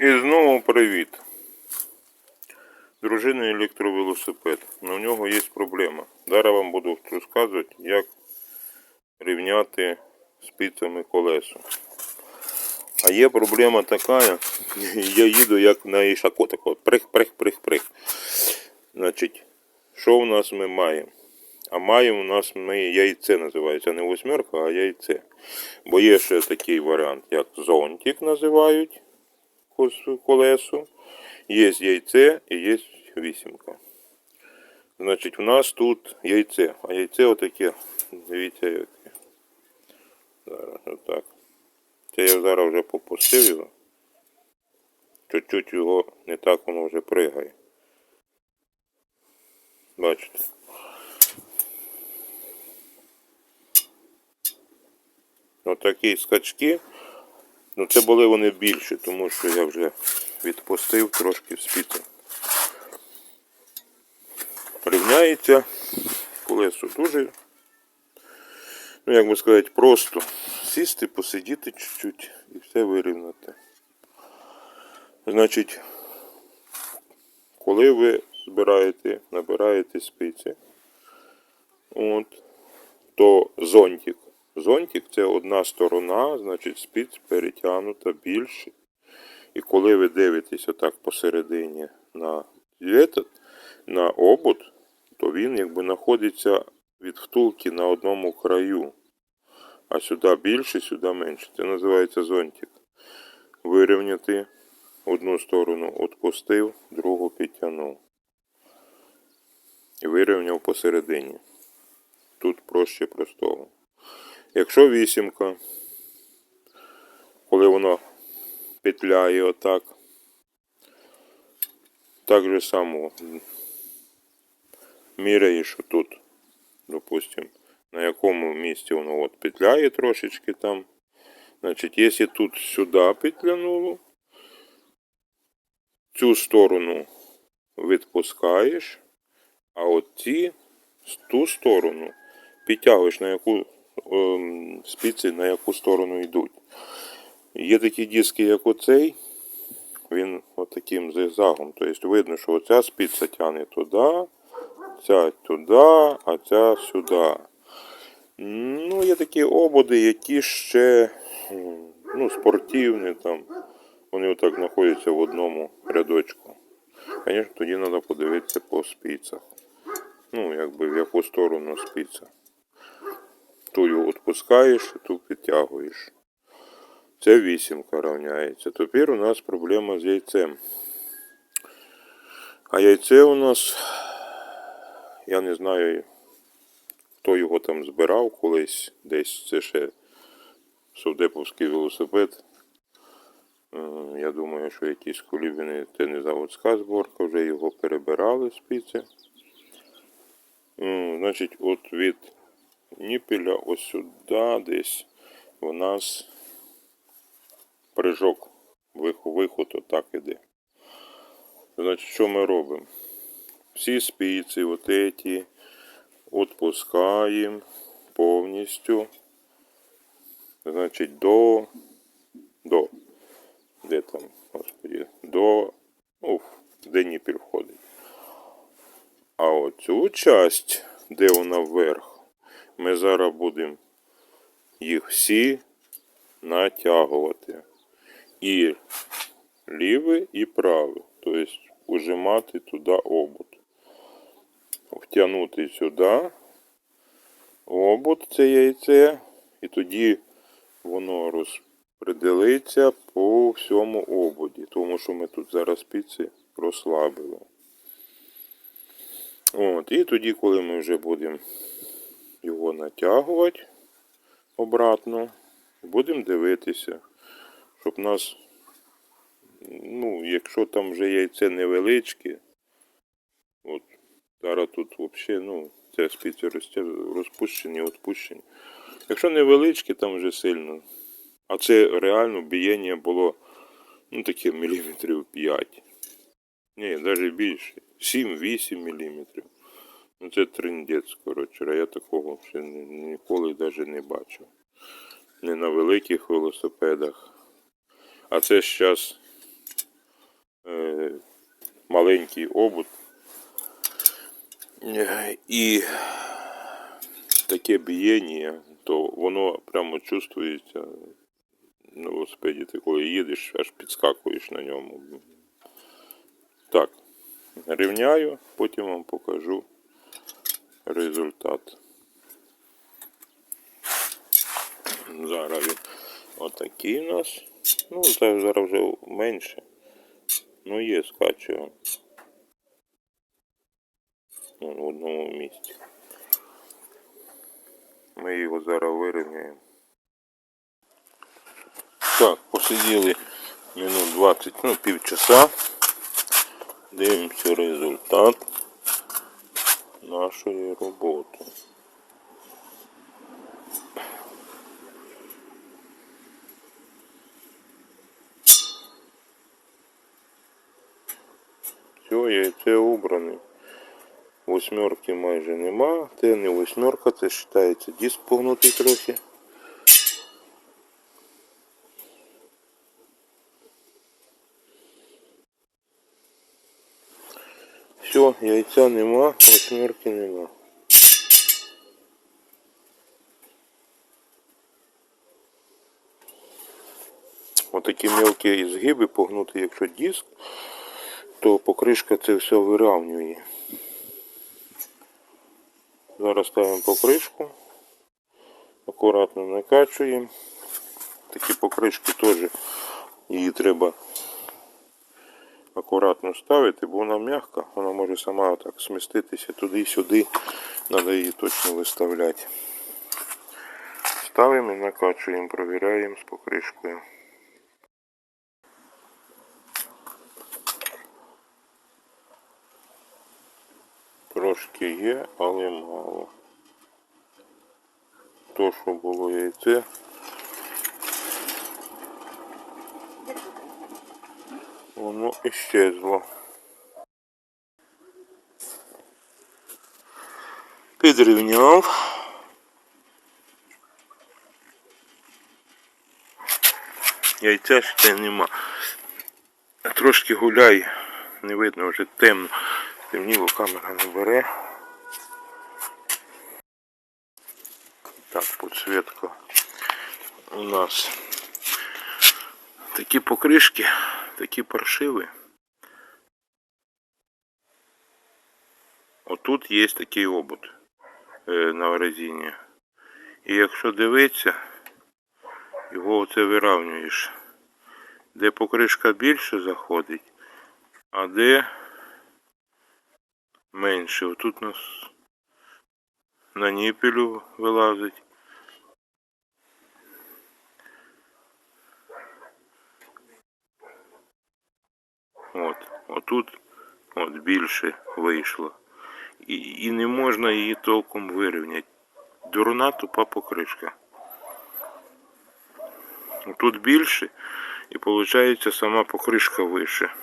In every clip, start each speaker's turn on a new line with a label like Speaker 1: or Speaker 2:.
Speaker 1: І знову привіт. Дружина електровелосипед. Но у нього є проблема. Зараз вам буду розказувати, як рівняти спицями колесо. А є проблема така, я їду як на ішако, так от прих, прих, прих, прих. Значить, що в нас ми маємо? А маємо у нас ми яйце називається, не восьмерка, а яйце. Бо є ще такий варіант, як зонтик називають колесо. Є яйце і є вісімка. Значить, у нас тут яйце. А яйце отаке. Дивіться, яке. Зараз отак. Це я зараз вже попустив його. Чуть-чуть його не так воно вже пригає. Бачите? Отакі скачки. Ну це були вони більші, тому що я вже відпустив трошки в спіцу. Рівняється колесо дуже, ну як би сказати, просто сісти, посидіти чуть-чуть і все вирівняти. Значить, коли ви збираєте, набираєте спиці, от, то зонтик. Зонтик це одна сторона, значить спиць перетягнута більше. І коли ви дивитеся так посередині на этот, на обод, то він якби знаходиться від втулки на одному краю. А сюди більше, сюди менше. Це називається зонтик. Вирівняти одну сторону відпустив, другу підтягнув. І вирівняв посередині. Тут проще простого. Якщо вісімка, коли воно петляє отак, так же само міряєш тут, допустим, на якому місці воно от петляє трошечки там. Значить, якщо тут сюди петлянуло, цю сторону відпускаєш, а от ці ту сторону підтягуєш на яку спиці на яку сторону йдуть. Є такі диски, як оцей, він отаким зигзагом. Тобто видно, що оця спиця тягне туди, ця туди, а ця сюди. Ну, є такі ободи, які ще ну, спортивні там. Вони отак знаходяться в одному рядочку. Звісно, тоді треба подивитися по спицях. Ну, якби в яку сторону спиця. Ту його відпускаєш, ту підтягуєш. Це вісімка рівняється. Тепер у нас проблема з яйцем. А яйце у нас, я не знаю, хто його там збирав колись, десь це ще совдеповський велосипед. Е, Я думаю, що якісь колібіни, це не заводська зборка, вже його перебирали спиці. М, Значить, от від ніпеля ось сюди десь у нас прыжок, виход, отак іде. Значить, що ми робимо? Всі спиці, от эти, відпускаємо повністю. Значить, до, до, де там, господи, до, уф, де ніпель входить. А оцю часть, де вона вверх, ми зараз будемо їх всі натягувати. І лівий, і правий. Тобто ужимати туди обод. Втягнути сюди обод, це яйце, і тоді воно розпределиться по всьому ободі, тому що ми тут зараз спиці розслабили. От, і тоді, коли ми вже будемо його натягувати обратно, будемо дивитися, щоб нас, ну, якщо там вже яйце невеличке, от зараз тут взагалі, ну, це розтя- розпущені, відпущені. Якщо невеличке, там вже сильно. А це реально бієння було ну, таке міліметрів 5. Ні, навіть більше. 7-8 міліметрів. Ну це триндець, коротше. А я такого ще ні- ніколи навіть не бачив. Не на великих велосипедах. А це зараз е, маленький обут. Е, І таке бієння, то воно прямо чувствується на велосипеді. Ти коли їдеш, аж підскакуєш на ньому. Так, рівняю, потім вам покажу результат. Зараз він отакий у нас. Ну, зараз вже менше. Ну є, скачує. Ну, в одному місці. Ми його зараз вирівняємо. Так, посиділи минут 20, ну півчаса. Дивимося результат нашої роботи. Все, яйце убране. Восьмерки майже нема. Це не восьмерка, це вважається диск погнутий трохи. Все, яйця нема, восьмерки нема. Отакі мелкі згиби погнути, якщо диск, то покришка це все вирівнює. Зараз ставимо покришку, акуратно накачуємо. Такі покришки теж її треба акуратно ставити, бо вона м'яка, вона може сама так сміститися туди-сюди, треба її точно виставляти. Ставимо і накачуємо, провіряємо з покришкою. Трошки є, але мало. То, що було яйце. Воно іщезло. Підрівняв. Яйця ще нема. Трошки гуляй, не видно вже темно. Темніло камера не бере. Так, підсвітка у нас. Такі покришки, такі паршиви. Отут є такий обод е, на резині. І якщо дивитися, його оце вирівнюєш. Де покришка більше заходить, а де менше. Отут у нас на ніпелю вилазить. От, отут от більше вийшло. І, і не можна її толком вирівняти. Дурна тупа покришка. Тут більше і виходить сама покришка вище.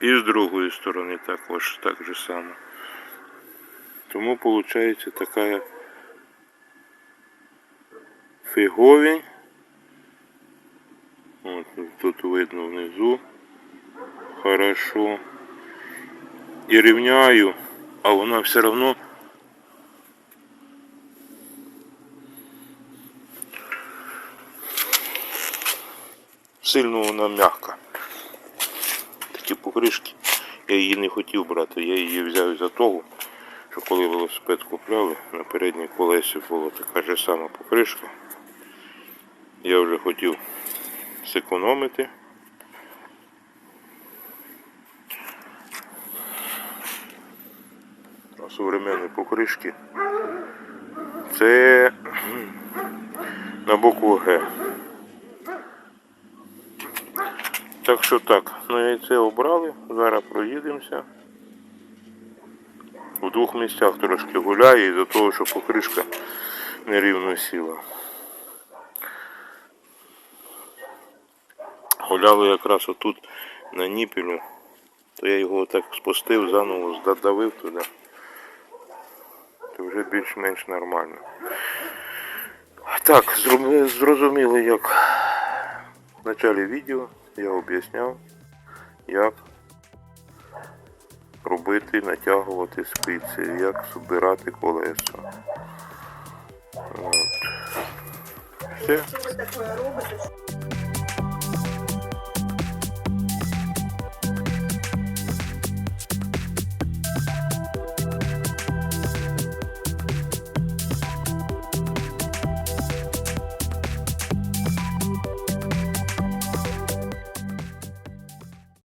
Speaker 1: І з другої сторони також так же само. Тому виходить така фіговень. Тут видно внизу. Хорошо. І рівняю, а вона все одно сильно вона м'яка. Такі покришки. Я її не хотів брати, я її взяв за того, що коли велосипед купляли, на передній колесі була така ж сама покришка. Я вже хотів зекономити. Современні покришки це на букву Г. Так що так, ну яйце обрали, зараз проїдемося. У двох місцях трошки гуляє із-за того, що покришка нерівно сіла. Гуляли якраз отут на ніпелю, то я його так спустив, заново здавив туди. То вже більш-менш нормально. Так, зрозуміли, як В началі відео я об'ясняв, як робити, натягувати спиці, як збирати колеса. От. Все.